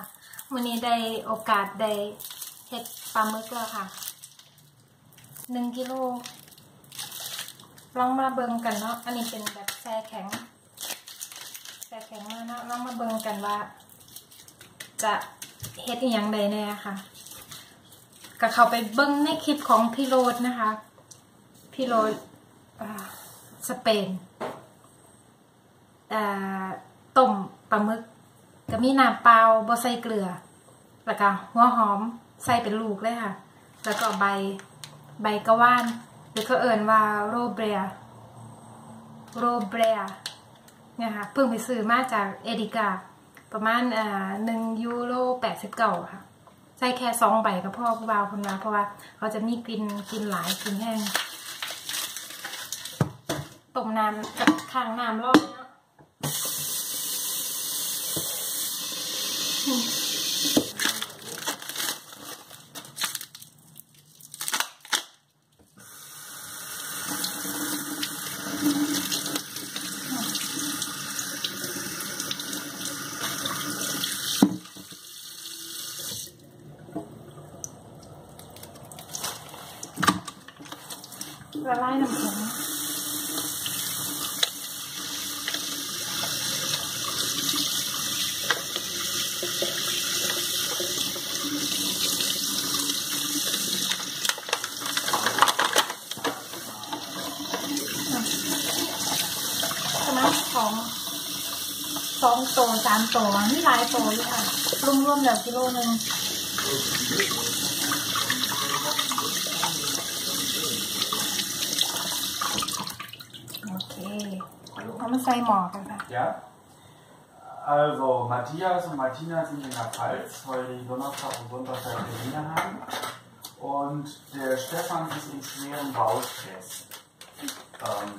ค่ะวันนี้ได้โอกาสได้เฮ็ดปลาหมึกแล้วค่ะหนึ่งกิโลลองมาเบิงกันเนาะอันนี้เป็นแบบแช่แข็งแช่แข็งมากเนาะลองมาเบิงกันว่า จะเฮ็ดอย่างใดแน่ค่ะก็เข้าไปเบิ่งในคลิปของพี่โรดนะคะ พี่โรดสเปนต้มปลาหมึก ก็มีน้ำเปล่าบ่ใส่เกลือ แล้วก็หัวหอมใส่เป็นลูกเลยค่ะ แล้วก็ใบใบกระว่าน หรือเขาเอ่นว่าโรเบรโรเบรเนี่ยค่ะเพิ่งไปซื้อมาจากเอดิกา ประมาณอ่าหนึ่งยูโรแปดสิบเก้าค่ะ ใส่แค่สองใบก็พ่อผู้บ่าวคนมาเพราะว่าเขาจะมีกลิ่นกลิ่นหลายกลิ่นแห้งต้มน้ำกับข้างน้ำรอนามโตนี่หลายโตอยู่ค่ะรวมๆแล้วกิโลหนึ่ง โอเคเอามาใส่หมอกันค่ะ Ja. Also Matthias und Martina sind in der Pfalz, weil die Donnerstag und Sonntag Termine haben. Und der Stefan ist im schweren Baustress. Ähm,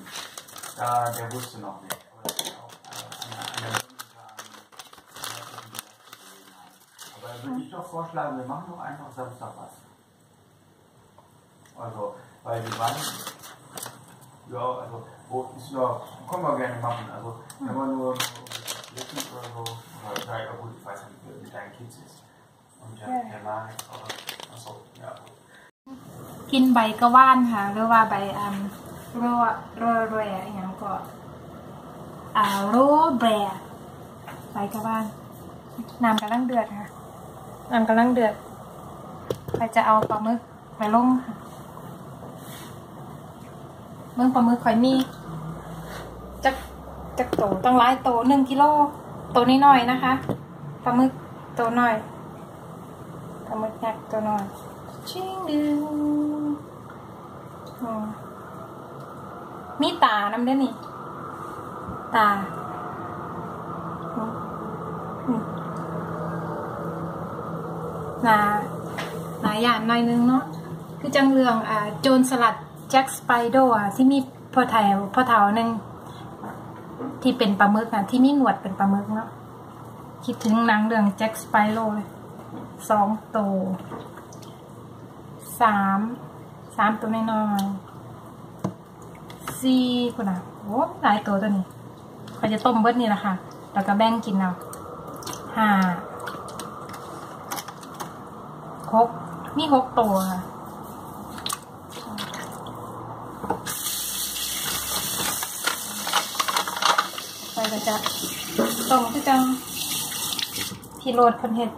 da, der wusste noch nicht. Aber würde ich doch vorschlagen, wir machen doch einfach Samstag was. Also, weil die beiden ja, also, wo ist ja, können wir gerne machen. Also, wenn man nur Lippen oder so, oder, ja, gut, ich weiß nicht, wie es mit deinen Kids ist. Und der, Ja. der Mann, aber, achso, ja. กินใบกระว่านค่ะหรือว่าใบอันโรโรแรอย่างก็อ่าโรแบรใบกระว่านน้ำกำลังเดือดค่ะ น้ำกำลังเดือดใครจะเอาปลาหมึกไปลงค่ะเมื่อปลาหมึกข่อยมีจักจักโตต้องร้ายโตหนึ่งกิโลโตนิดหน่อยนะคะปลาหมึกโตหน่อยปลาหมึกยักษ์โตหน่อยชิงดึงมีตาน้ำเด้อนี่ตาอืมอืม หนาหนาหยานหน่อยนึงเนาะคือจังเรื่องอ่าโจรสลัดแจ็คสไปโดอะที่มีพ่อแถวพ่อเถาหนึ่งที่เป็นปลาหมึกอะที่มีหนวดเป็นปลาหมึกเนาะคิดถึงหนังเรื่องแจ็คสไปโรเลยสองโตวสามสามตัวน้อยๆสี่คนอะโอ้หลายตัวตัวนี้เขาจะต้มเบิดนี่แหละค่ะ แล้วก็แบ่งกินเอาห้า หกมีหกตัวค่ะไปก็จะต้มคือจังพี่โรดเพันเห็ด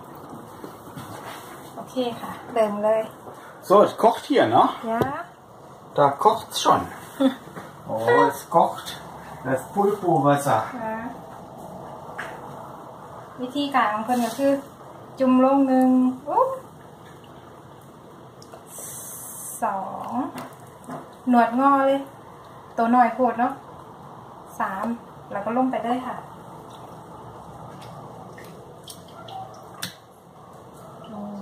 โอเคค่ะ เดิมเลย So, es kocht hier, ne? ยะ Da kocht's schon. Oh, es kocht. Das Pulpo-Wasser. นะวิธีการของเพิ่นก็คือ จุ่มลงหนึ่งอุ๊บ สองหนวดงอเลย ตัวหน่อยโคตรเนาะสามแล้วก็ลงไปเลยค่ะอืม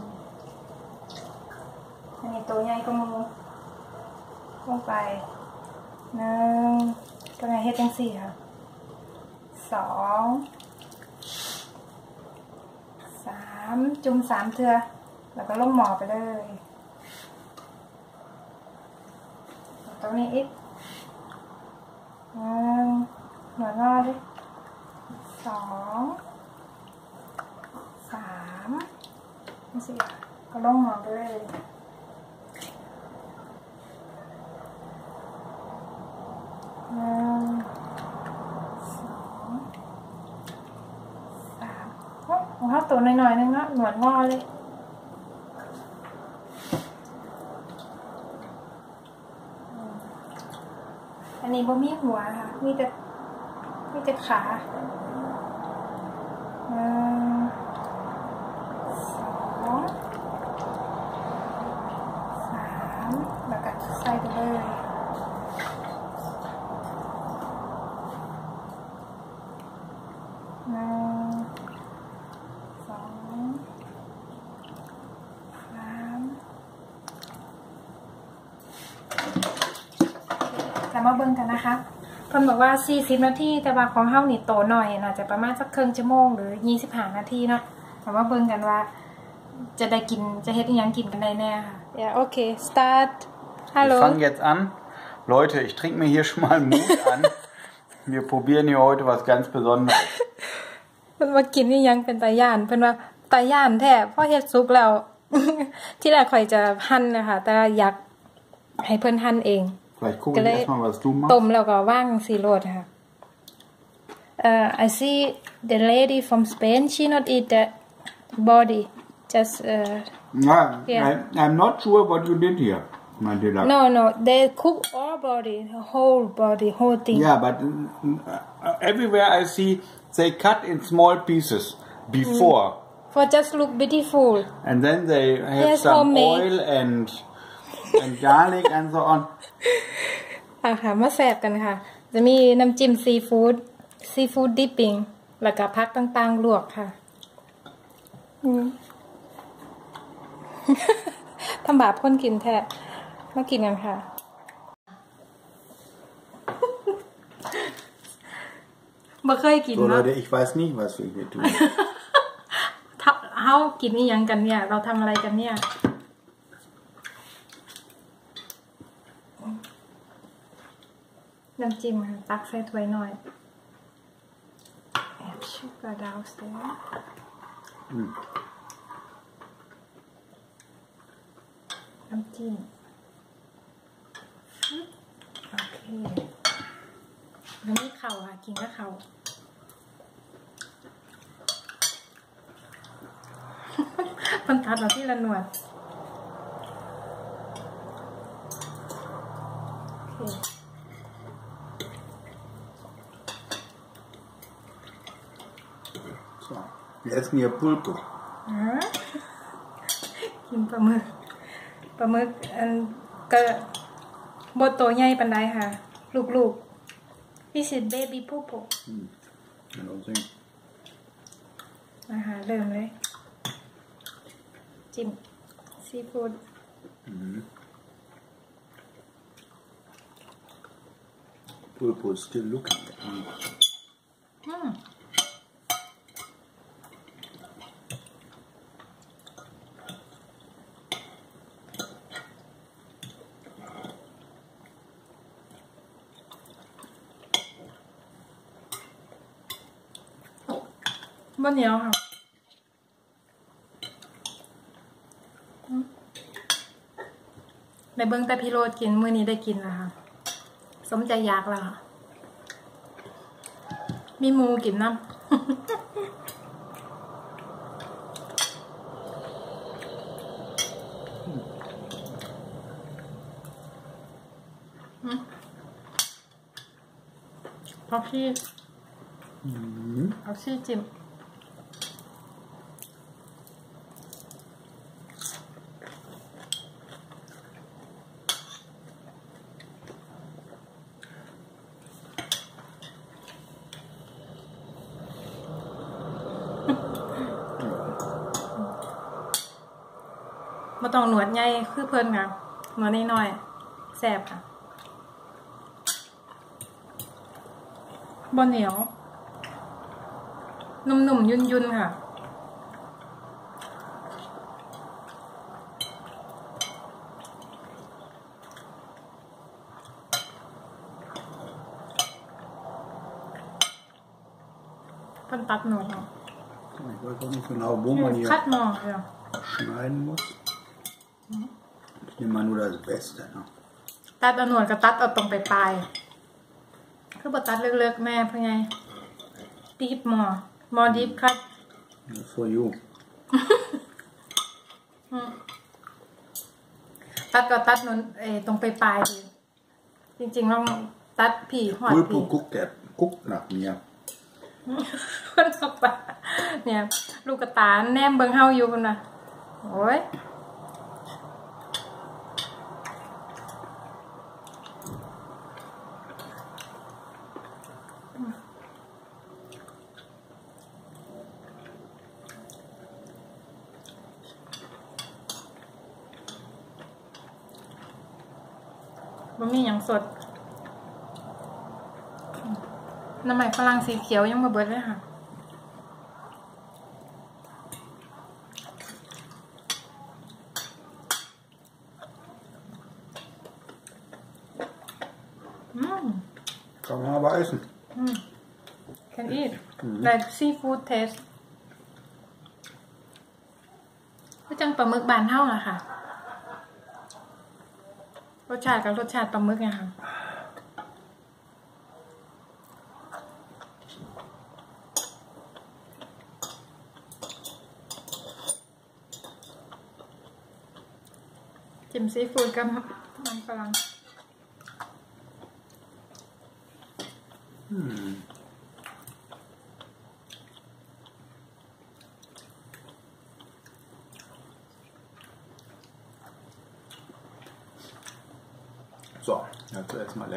อันนี้ตัวใหญ่ก็มูลงไปหนึ่งตัวไหนเฮ็ดจังสี่ค่ะสองสามจุ่มสามเทือ แล้วก็ลงหมอไปเลยเอาต รงนี้อีกหนึ่งหัวงอดิสองสามสิก็ลงหมอไปเลยหนึ่งสองสามโอ้ของเขาตัวหน่อยๆนึงนะหนวดงอเลย นนี้บ่มีหัวค่ะ มีแต่มีแต่ขาหนึ่งสองสามแล้วก็ใส่ไปเลยหนึ่งสองสามจะ มาเบิ่งกันนะคะเพิ่นบอกว่า 40 นาทีแต่ว่าของเฮานี่โตหน่อยน่าจะประมาณสักครึ่งชั่วโมงหรือ 25 นาทีเนาะแต่ว่าเบิ่งกันว่า จะได้กินจะเฮ็ดอิหยังกินกันได้แน่ค่ะ Ja, okay, start. Wir Hallo. fangen jetzt an. Leute, ich trinke mir hier schon mal einen Mut an. Wir probieren hier heute was ganz Besonderes. เพิ่นว่ากินนี่ยังเป็นตาย่านเพิ่นว่าตาย่านแท้พอเฮ็ดสุกแล้ว ที่แรกข่อยจะหั่นนะคะ แต่อยากให้เพิ่นหั่นเอง Vielleicht gucke ich Gele- erstmal, was du ต้ม machst. แล้วก็ว่างสีโรดค่ะ uh, I see the lady from Spain she not eat the body just uh, Yeah, Yeah. I, I'm not sure what you did here, my dear. no no they cook all body the whole body whole thing Yeah, but mm, uh, everywhere I see they cut in small pieces before, for just look beautiful and then they have Yes, some homemade. oil and and garlic and so on. อะค่ะมาแสบกันค่ะ จะมีน้ำจิ้มซีฟู้ดซีฟู้ดดิปปิ้งแล้วก็พักต่างๆ ลวกค่ะอืมทำบาปคนกินแท้มากินกันค่ะ บ่เคยกิน So เนาะ Leute, ich weiß nicht, was wir hier tun. ถ้าเฮากินนี่ยังกันเนี่ย เราทำอะไรกันเนี่ย น้ำจิ้มค่ะตักใส่ถ้วยหน่อยแอบชุกกระดาวเสียน้ำจิ้มฟึ๊บโอเคแล้วนี่เข่าค่ะ กินก็เข่ามันตัดเราที่ละหนวดโอเค So, wir essen hier Pulpo. อ่ากินปลาหมึกปลาหมึกอันก็บดโตวใหญ่ปันไดค่ะ ลูกๆ This is baby popo I don't think. นะคะเริ่มเลย จิ้มซีฟู้ด Pulpo is still looking at me. อืม บะเหนียวค่ะอืมในเบิ้งแต่พี่โรดกินมื้อนี้ได้กินแล้วค่ะ สมใจอยากแล้วค่ะ มีหมูกินน้ำอืมพักชีพักชีจิ้ม ต้องหนวดใหญ่คือเพิ่นค่ะหนวดน้อยๆแสบค่ะบนเหนียว นุ่มๆ ยุ่นๆ ค่ะเพิ่นตัดหนวดเนาะ Ich weiß auch nicht genau, wo man hier คัดหมอค่ะ schneiden muss. Ich nehme mal nur das Beste. Ne? ตัดเอาหนวดกับตัดเอาตรงไปปลายๆคือบ่ตัดเลิกๆแม่เพื่อไงดีบหมอหมอดีบคัด Das ist For you. ตัดก็ตัดหนวดเออตรงไปปลายๆดีจริงๆต้องตัดผีหอดผี Pulpo guckt, der guckt nach mir. คนออกไปเนี่ย ลูกกระตาแนมเบิงเฮาอยู่คนน่ะ โอ้ย มันมีอย่างสด น้ำมันฝรั่งสีเขียวยังมาเบิดเลยค่ะอืม Kann man aber essen. can eat like seafood taste ก็จังปลาหมึกบานเท่าอะค่ะ รสชาติกับรสชาติปลาหมึกไงค่ะจิ้มซีฟู้ดกับมันฝรั่ง So,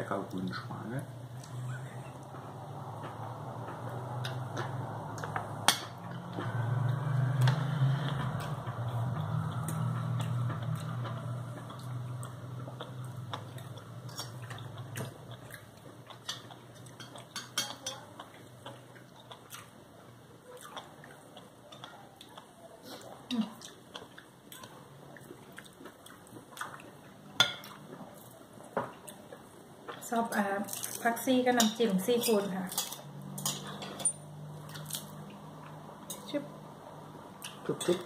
Rebecca Grünschmale ชอบอ่าพักซี่ก็น้ำจิ้มซีฟู้ดค่ะชิบ Tup, tup.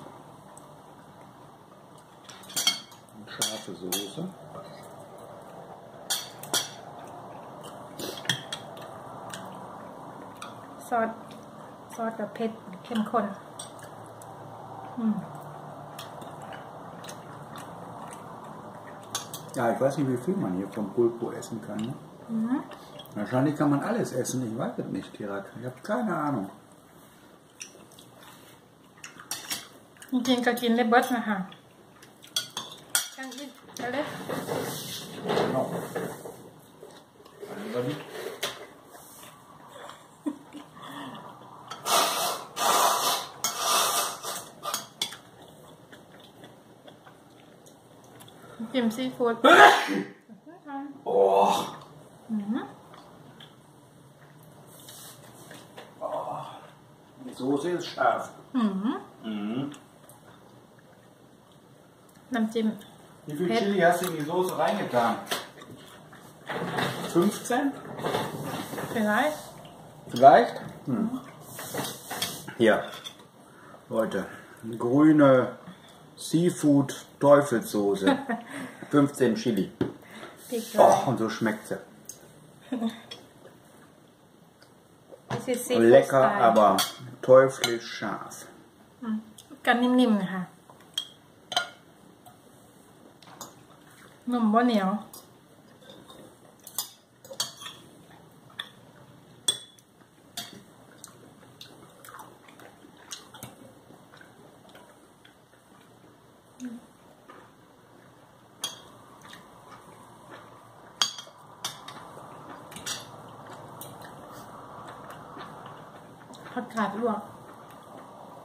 Und scharfe Soße. ซอสซอสแบบเผ็ดเข้มข้นอืม Ja, ich weiß nicht, wie viel man hier vom Pulpo essen kann. Ne? Wahrscheinlich kann man alles essen. Ich weiß es nicht, Tirak. Ich habe keine Ahnung. จริงๆก็กินได้เบิดนะคะกันอีกไปเลย Genau. จิ้มซีฟู้ด Oh. Die Soße ist scharf. อืม Mhm. น้ำจิ้ม Wie viel Pep. Chili hast du in die Soße reingetan? 15? เป็นไร Vielleicht? Hm. Hier. Leute. Grüne Seafood Teufelssoße. 15 Chili. พริก Oh, und so schmeckt sie. ซีซีฟู้ด Lecker, aber teuflisch scharf. กันนิ่มๆนะคะนุ่มบ่เหนียว ผักกาดลวก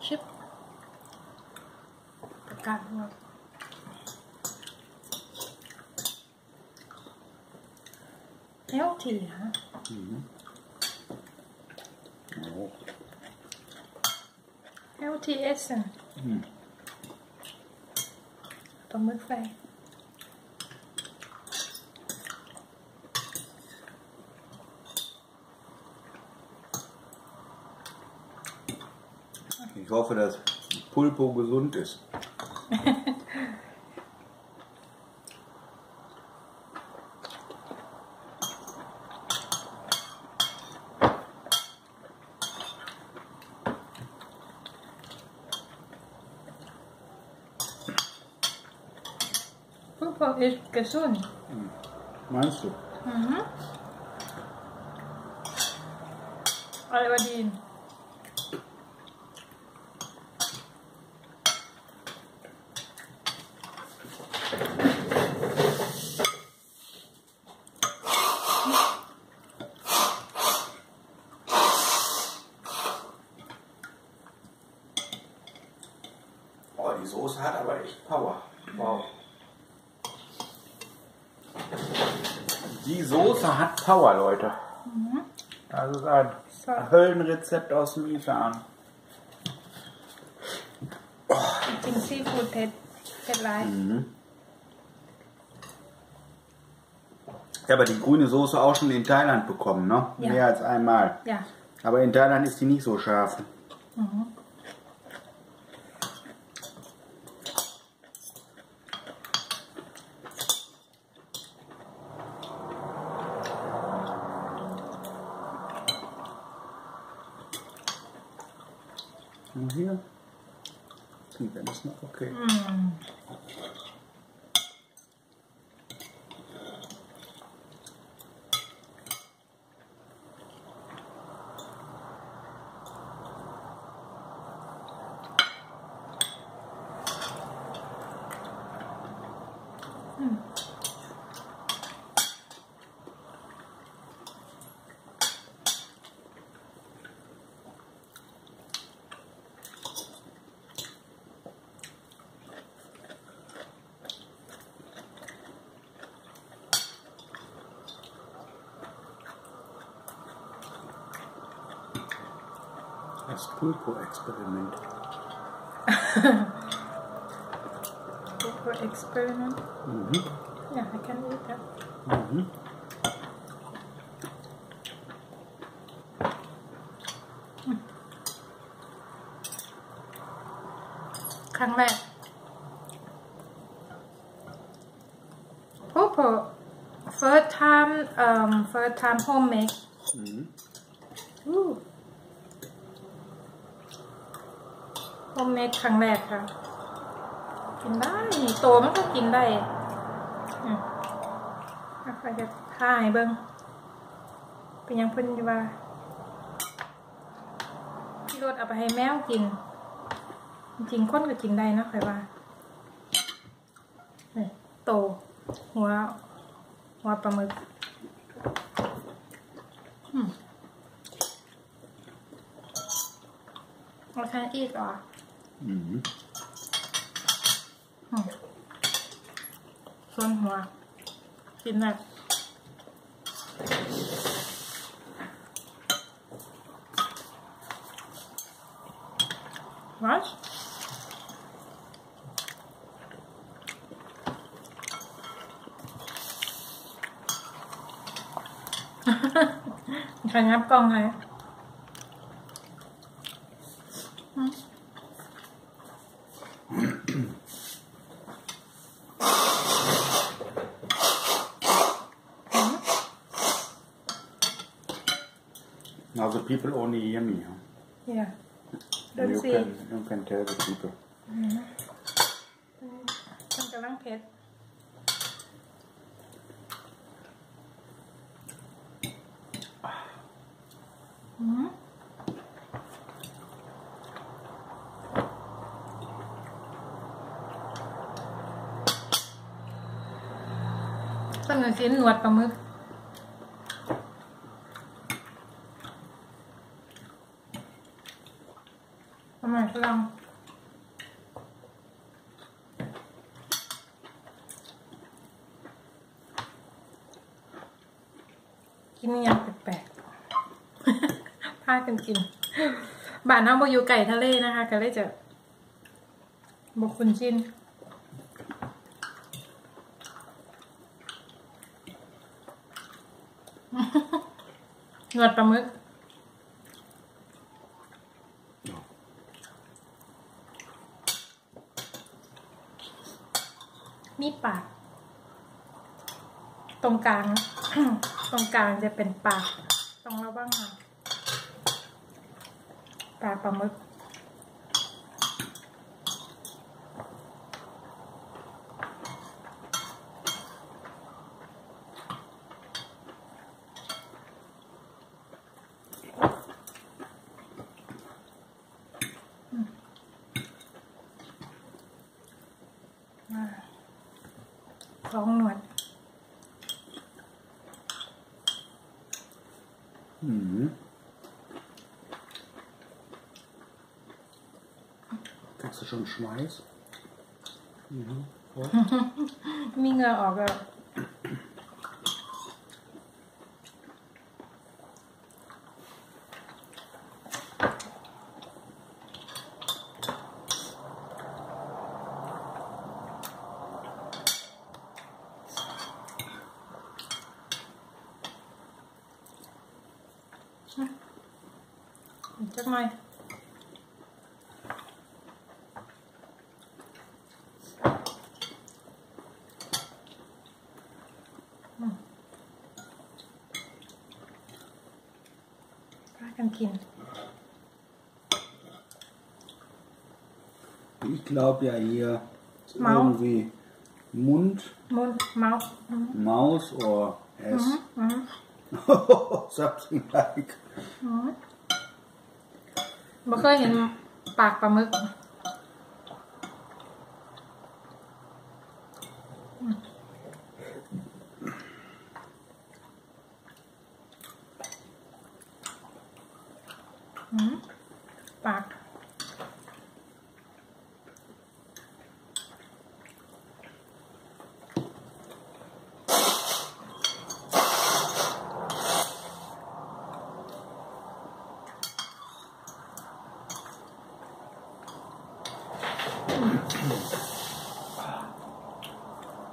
ชิปผักกาดลวกเฮลทีฮะ Oh. เฮลทีเอสเซนปลาหมึกไฟ hoffe, dass Pulpo gesund ist. Pulpo ist gesund. Meinst du? Mhm. Wow. Die Soße hat Power, Leute. Das ist ein So. Höllenrezept aus dem Isan. กินซีฟู้ดเผ็ดเผ็ดร้าย Ich habe die grüne Soße auch schon in Thailand bekommen, ne? Ja. Mehr als einmal. อย่า Aber in Thailand ist die nicht so scharf. Und hier? Die werden ist noch okay. 'Das Pulpo-Experiment. Pulpo experiment yeah I can eat that Mhm. ครั้งแรก Pulpo first time um first time homemade ครั้งแรกค่ะ กินได้โตมันก็กินได้อืมถ้าใครจะถ่ายเบิ้งเป็นยังเพิ่นอยู่ว่าพี่รถเอาไปให้แมวกิน จริงๆคนก็กินได้นาะใครว่าโต หัว หัวปลาหมึกอืม I can eat เหรอ Mhm. อืม ส่วนหัวกินได้ Was? Mình phải ngắp con này. Ừ. people only hear me. Huh? Yeah. Don't you see. can you can tell the people. มันกำลังเผ็ดอืมต้นเงินชิ้นหนวดปลาหมึก ทำ ไมฝรั่งกินอหยังแปลกๆพากันกิน บ้านน้ำบอยู่ไก่ทะเลนะคะก็เลยจะบกคุณชินหนวดปลาหมึก Ja. มีปาก ตรง กลาง ตรงกลางจะเป็นปากตรงระว่างค่ะปากปลาหมึก ของหนวด Mhm. Kriegst du schon Schweiß? Mhm. voll. มีเหงื่อออกแล้ว glaube ja hier ist Mau. irgendwie Mund, มุนเมาส์อืม Maus oder S. อืม Something like. อืมบ่เคยเห็นปากปลาหมึก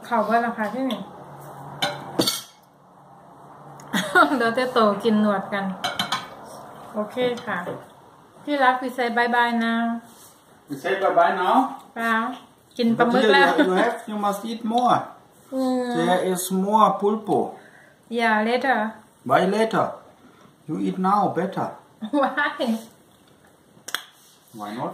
เข่าเบิร์ราคาที่หนึ่งเดี๋ยวจะโตกินหนวดกัน โอเคค่ะ ที่รักพี่เซบายบายนะ You say bye bye now? เปล่ากินปลา But หมึก here แล้ว you, you have, you must eat more. อืม There is more pulpo. อย่า later Why later? You eat now, better. why Why not?